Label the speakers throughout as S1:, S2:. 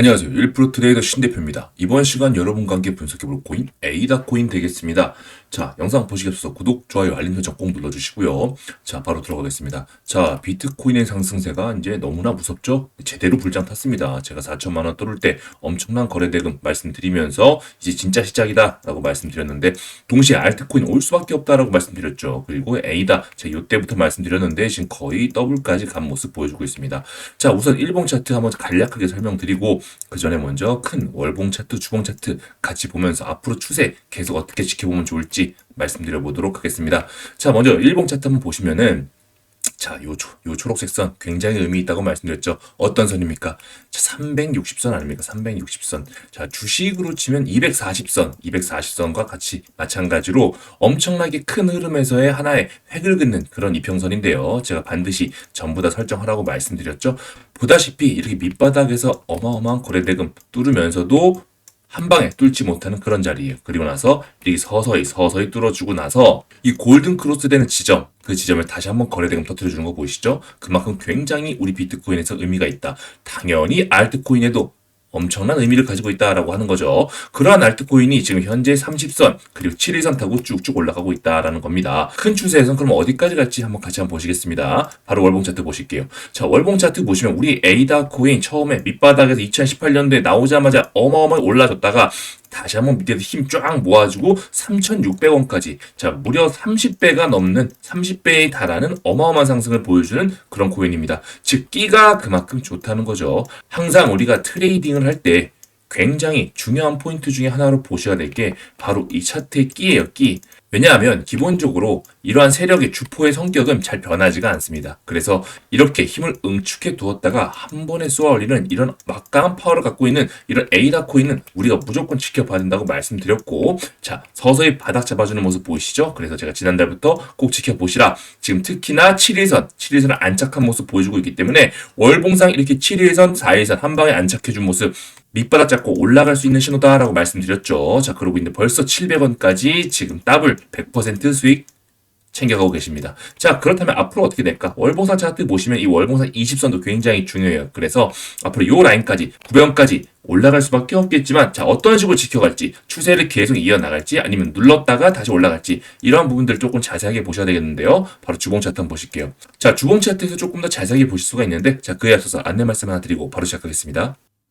S1: 안녕하세요. 1프로 트레이더 신대표입니다. 이번 시간 여러분과 함께 분석해볼 코인 에이다 코인 되겠습니다. 자, 영상 보시기 앞서 구독, 좋아요, 알림 설정 꼭 눌러주시고요. 자, 바로 들어가겠습니다. 자, 비트코인의 상승세가 이제 너무나 무섭죠? 제대로 불장 탔습니다. 제가 4천만 원 뚫을 때 엄청난 거래 대금 말씀드리면서 이제 진짜 시작이다 라고 말씀드렸는데 동시에 알트코인 올 수밖에 없다라고 말씀드렸죠. 그리고 에이다 제가 이때부터 말씀드렸는데 지금 거의 더블까지 간 모습 보여주고 있습니다. 자, 우선 일봉 차트 한번 간략하게 설명드리고 그 전에 먼저 큰 월봉 차트, 주봉 차트 같이 보면서 앞으로 추세 계속 어떻게 지켜보면 좋을지 말씀드려 보도록 하겠습니다. 자, 먼저 일봉 차트 한번 보시면은 자, 요, 초, 요 초록색 선 굉장히 의미 있다고 말씀드렸죠. 어떤 선입니까? 자, 360선 아닙니까? 360선. 자, 주식으로 치면 240선, 240선과 같이 마찬가지로 엄청나게 큰 흐름에서의 하나의 획을 긋는 그런 이평선인데요. 제가 반드시 전부 다 설정하라고 말씀드렸죠. 보다시피 이렇게 밑바닥에서 어마어마한 거래대금 뚫으면서도 한 방에 뚫지 못하는 그런 자리예요. 그리고 나서 이렇게 서서히 서서히 뚫어주고 나서 이 골든 크로스 되는 지점 그 지점을 다시 한번 거래대금 터뜨려주는 거 보이시죠? 그만큼 굉장히 우리 비트코인에서 의미가 있다. 당연히 알트코인에도 엄청난 의미를 가지고 있다라고 하는 거죠. 그러한 알트코인이 지금 현재 30선 그리고 7일선 타고 쭉쭉 올라가고 있다라는 겁니다. 큰 추세에선 그럼 어디까지 갈지 한번 같이 한번 보시겠습니다. 바로 월봉 차트 보실게요. 자, 월봉 차트 보시면 우리 에이다 코인 처음에 밑바닥에서 2018년도에 나오자마자 어마어마하게 올라졌다가 다시 한번 밑에서 힘 쫙 모아주고 3,600원까지 자 무려 30배가 넘는 30배에 달하는 어마어마한 상승을 보여주는 그런 코인입니다. 즉 끼가 그만큼 좋다는 거죠. 항상 우리가 트레이딩을 할때 굉장히 중요한 포인트 중에 하나로 보셔야 될 게 바로 이 차트의 끼예요. 끼. 왜냐하면 기본적으로 이러한 세력의 주포의 성격은 잘 변하지가 않습니다. 그래서 이렇게 힘을 응축해 두었다가 한 번에 쏘아올리는 이런 막강한 파워를 갖고 있는 이런 에이다 코인은 우리가 무조건 지켜봐야 된다고 말씀드렸고 자 서서히 바닥 잡아주는 모습 보이시죠? 그래서 제가 지난달부터 꼭 지켜보시라 지금 특히나 7일선 7일선을 안착한 모습 보여주고 있기 때문에 월봉상 이렇게 7일선 4일선 한 방에 안착해준 모습 밑바닥 잡고 올라갈 수 있는 신호다라고 말씀드렸죠. 자, 그러고 있는데 벌써 700원까지 지금 더블 100% 수익 챙겨가고 계십니다. 자, 그렇다면 앞으로 어떻게 될까? 월봉상 차트 보시면 이 월봉상 20선도 굉장히 중요해요. 그래서 앞으로 요 라인까지, 900원까지 올라갈 수밖에 없겠지만, 자, 어떤 식으로 지켜갈지, 추세를 계속 이어나갈지, 아니면 눌렀다가 다시 올라갈지, 이러한 부분들을 조금 자세하게 보셔야 되겠는데요. 바로 주봉 차트 한번 보실게요. 자, 주봉 차트에서 조금 더 자세하게 보실 수가 있는데, 자, 그에 앞서서 안내 말씀 하나 드리고 바로 시작하겠습니다.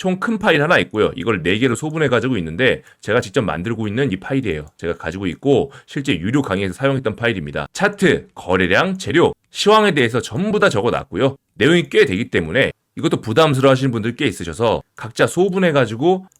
S1: 총 큰 파일 하나 있고요. 이걸 4개로 소분해 가지고 있는데 제가 직접 만들고 있는 이 파일이에요. 제가 가지고 있고 실제 유료 강의에서 사용했던 파일입니다. 차트, 거래량, 재료, 시황에 대해서 전부 다 적어 놨고요. 내용이 꽤 되기 때문에
S2: 이것도 부담스러워 하시는 분들 꽤 있으셔서 각자 소분해 가지고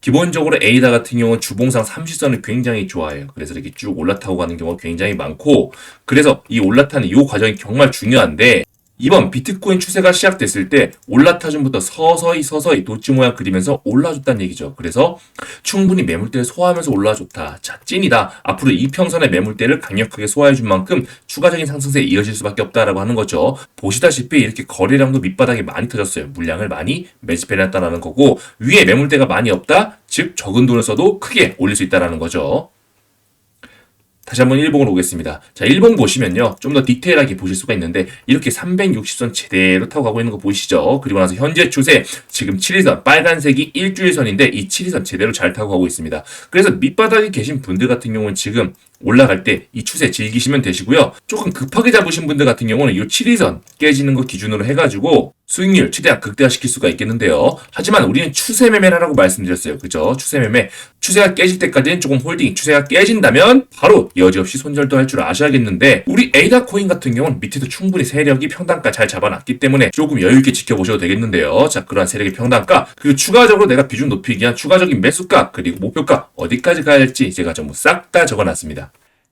S1: 기본적으로 에이다 같은 경우는 주봉상 30선을 굉장히 좋아해요. 그래서 이렇게 쭉 올라타고 가는 경우가 굉장히 많고, 그래서 이 올라타는 이 과정이 정말 중요한데, 이번 비트코인 추세가 시작됐을 때 올라타준부터 서서히 서서히 도치 모양 그리면서 올라줬다는 얘기죠. 그래서 충분히 매물대를 소화하면서 올라줬다. 자, 찐이다. 앞으로 이평선의 매물대를 강력하게 소화해준 만큼 추가적인 상승세에 이어질 수밖에 없다라고 하는 거죠. 보시다시피 이렇게 거래량도 밑바닥에 많이 터졌어요. 물량을 많이 매집해놨다라는 거고 위에 매물대가 많이 없다. 즉 적은 돈을 써도 크게 올릴 수 있다라는 거죠. 다시 한번 일봉으로 오겠습니다. 자, 일봉 보시면요. 좀 더 디테일하게 보실 수가 있는데, 이렇게 360선 제대로 타고 가고 있는 거 보이시죠? 그리고 나서 현재 추세, 지금 7일선, 빨간색이 일주일선인데, 이 7일선 제대로 잘 타고 가고 있습니다. 그래서 밑바닥에 계신 분들 같은 경우는 지금 올라갈 때 이 추세 즐기시면 되시고요. 조금 급하게 잡으신 분들 같은 경우는 이 7일선 깨지는 거 기준으로 해가지고, 수익률 최대한 극대화시킬 수가 있겠는데요. 하지만 우리는 추세 매매라고 말씀드렸어요. 그죠? 추세 매매. 추세가 깨질 때까지는 조금 홀딩, 추세가 깨진다면 바로 여지없이 손절도 할 줄 아셔야겠는데 우리 에이다 코인 같은 경우는 밑에도 충분히 세력이 평단가 잘 잡아놨기 때문에 조금 여유있게 지켜보셔도 되겠는데요. 자, 그러한 세력의 평단가 그리고 추가적으로 내가 비중 높이기 위한 추가적인 매수가 그리고 목표가 어디까지 가야 할지 제가 전부 싹 다 적어놨습니다.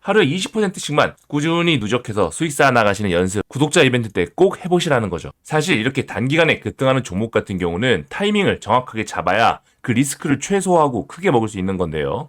S2: 하루에 20%씩만 꾸준히 누적해서 수익 쌓아 나가시는 연습 구독자 이벤트 때 꼭 해보시라는 거죠. 사실 이렇게 단기간에 급등하는 종목 같은 경우는 타이밍을 정확하게 잡아야 그 리스크를 최소화하고 크게 먹을 수 있는 건데요.